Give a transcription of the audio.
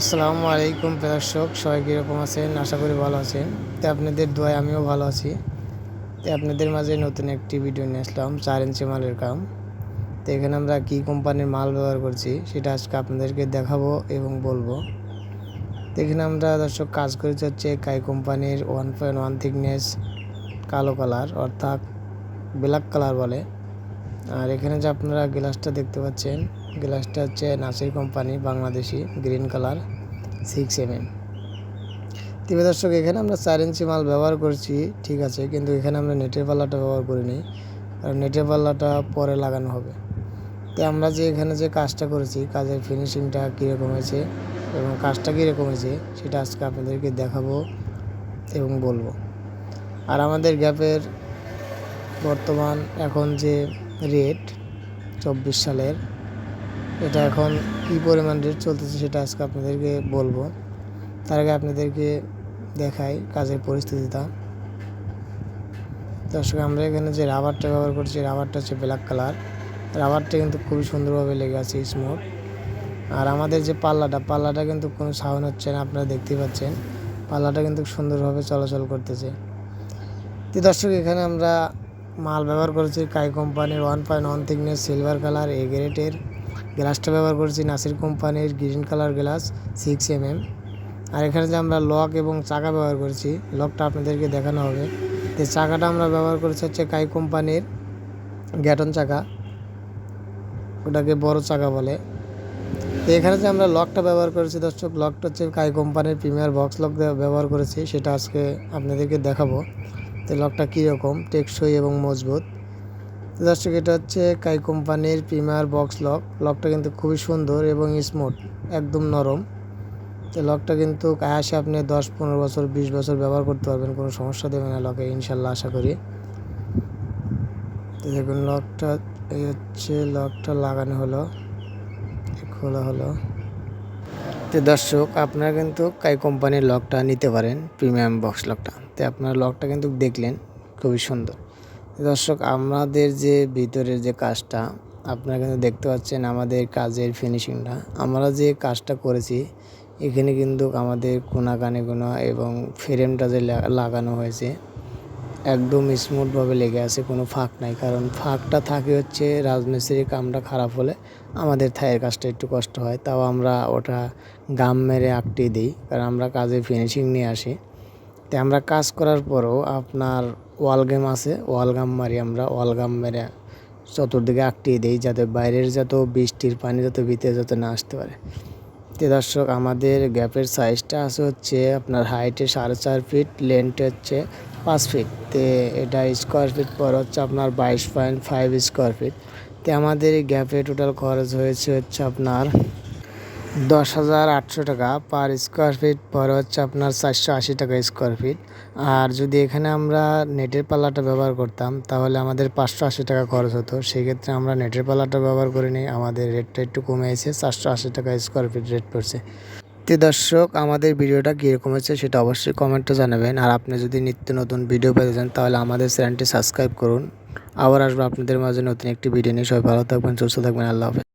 আসসালামু আলাইকুম দর্শক, সবাই কীরকম আছেন? আশা করি ভালো আছেন। তো আপনাদের দোয়ায় আমিও ভালো আছি। তো আপনাদের মাঝে নতুন একটি ভিডিও নিয়ে আসলাম, চার ইঞ্চি মালের কাম। তো এখানে আমরা কী কোম্পানির মাল ব্যবহার করছি সেটা আজকে আপনাদেরকে দেখাবো এবং বলব। তো এখানে আমরা দর্শক কাজ করেছি হচ্ছে কাই কোম্পানির ওয়ান পয়েন্ট ওয়ান থিকনেস কালো কালার, অর্থাৎ ব্ল্যাক কালার বলে। আর এখানে যে আপনারা গ্লাসটা দেখতে পাচ্ছেন গ্লাসটা হচ্ছে Nasir company, Bangladeshi, green colour six M M তবে দর্শক, এখানে আমরা চার ইঞ্চি মাল ব্যবহার করছি, ঠিক আছে, কিন্তু এখানে আমরা নেটের পাল্লাটা ব্যবহার করিনি, কারণ নেটের পাল্লাটা পরে লাগানো হবে। তো আমরা যে এখানে যে কাজটা করেছি, কাজের ফিনিশিংটা কীরকম হয়েছে এবং কাজটা কীরকম হয়েছে, সেটা আজকে আপনাদেরকে দেখাবো এবং বলব। আর আমাদের গ্যাপের বর্তমান এখন যে রেট চব্বিশ সালের এটা এখন কী পরিমাণ রেট চলতেছে সেটা আজকে আপনাদেরকে বলব। তার আগে আপনাদেরকে দেখাই কাজের পরিস্থিতিটা। দর্শক, আমরা এখানে যে রাবারটা ব্যবহার করছি রাবারটা হচ্ছে ব্ল্যাক কালার রাবারটা কিন্তু খুবই সুন্দরভাবে লেগে আছে স্মুথ আর আমাদের যে পাল্লাটা পাল্লাটা কিন্তু কোনো সাউন্ড হচ্ছে না, আপনারা দেখতেই পাচ্ছেন। পাল্লাটা কিন্তু সুন্দরভাবে চলাচল করতেছে। তো দর্শক, এখানে আমরা মাল ব্যবহার করেছি কাই কোম্পানির one point one thickness silver colour এ গ্রেটের গ্লাসটা ব্যবহার করেছি নাসির কোম্পানির green colour glass six M M আর এখানে যে আমরা লক এবং চাকা ব্যবহার করেছি, লকটা আপনাদেরকে দেখানো হবে। তো চাকাটা আমরা ব্যবহার করেছি হচ্ছে কাই কোম্পানির গ্যাটন চাকা, ওটাকে বড় চাকা বলে। তো এখানে যে আমরা লকটা ব্যবহার করেছি দর্শক, লকটা হচ্ছে কাই কোম্পানির প্রিমিয়ার বক্স লক ব্যবহার করেছি, সেটা আজকে আপনাদেরকে দেখাবো। তো লকটা কীরকম, টেকসই এবং মজবুত। দর্শক এটা হচ্ছে কাই কোম্পানির প্রিমিয়ার বক্স লক লকটা কিন্তু খুবই সুন্দর এবং স্মুথ একদম নরম। তো লকটা কিন্তু আসে আপনি দশ, পনেরো বছর, বিশ বছর ব্যবহার করতে পারবেন, কোনো সমস্যা দেবে না লকে ইনশাল্লাহ আশা করি। তো দেখুন লকটা এই হচ্ছে লকটা লাগানো হলো, খোলা হলো। তো দর্শক, আপনারা কিন্তু কাই কোম্পানির লকটা নিতে পারেন প্রিমিয়াম বক্স লকটা তো আপনার লকটা কিন্তু দেখলেন, খুবই সুন্দর। দর্শক, আমাদের যে ভিতরের যে কাজটা, আপনারা কিন্তু দেখতে পাচ্ছেন আমাদের কাজের ফিনিশিংটা আমরা যে কাজটা করেছি, এখানে কিন্তু আমাদের কোনা কানে কোনা এবং ফ্রেমটা যে লাগানো হয়েছে, একদম স্মুথভাবে লেগে আছে, কোনো ফাঁক নাই। কারণ ফাঁকটা থাকে হচ্ছে রাজমিস্ত্রির কামটা খারাপ হলে আমাদের থায়ের কাজটা একটু কষ্ট হয়। তাও আমরা ওটা গাম মেরে আঁকটি দিই, কারণ আমরা কাজে ফিনিশিং নিয়ে আসি। তো আমরা কাজ করার পরও আপনার ওয়াল গেম আছে ওয়াল গাম মারি আমরা ওয়াল গাম মেরে চতুর্দিকে আঁকটিয়ে দিই যাতে বাইরের যত বৃষ্টির পানি, যত ভিতরে যাতে না আসতে পারে। তো দর্শক, আমাদের গ্যাপের সাইজটা আছে হচ্ছে আপনার হাইটে সাড়ে চার ফিট লেন্থে হচ্ছে পাঁচ ফিট তে এটা স্কোয়ার ফিট পর হচ্ছে আপনার বাইশ পয়েন্ট ফাইভ স্কোয়ার ফিট তো আমাদের গ্যাপে টোটাল খরচ হয়েছে হচ্ছে আপনার দশ হাজার আটশো টাকা পার স্কোয়ার ফিট পর হচ্ছে আপনার চারশো আশি টাকা স্কোয়ার ফিট। আর যদি এখানে আমরা নেটের পাল্লাটা ব্যবহার করতাম, তাহলে আমাদের পাঁচশো আশি টাকা খরচ হতো। সেক্ষেত্রে আমরা নেটের পাল্লাটা ব্যবহার করিনি, আমাদের রেটটা একটু কমে এসে চারশো আশি টাকা স্কোয়ার ফিট রেট পড়ছে। তো দর্শক, আমাদের ভিডিওটা কীরকম হয়েছে সেটা অবশ্যই কমেন্টে জানাবেন। আর আপনি যদি নিত্য নতুন ভিডিও পেতে চান, তাহলে আমাদের চ্যানেলটি সাবস্ক্রাইব করুন। আবার আসব আপনাদের মাঝে নতুন একটি ভিডিও নিয়ে। সবাই ভালো থাকবেন, সুস্থ থাকবেন। আল্লাহ হাফেজ।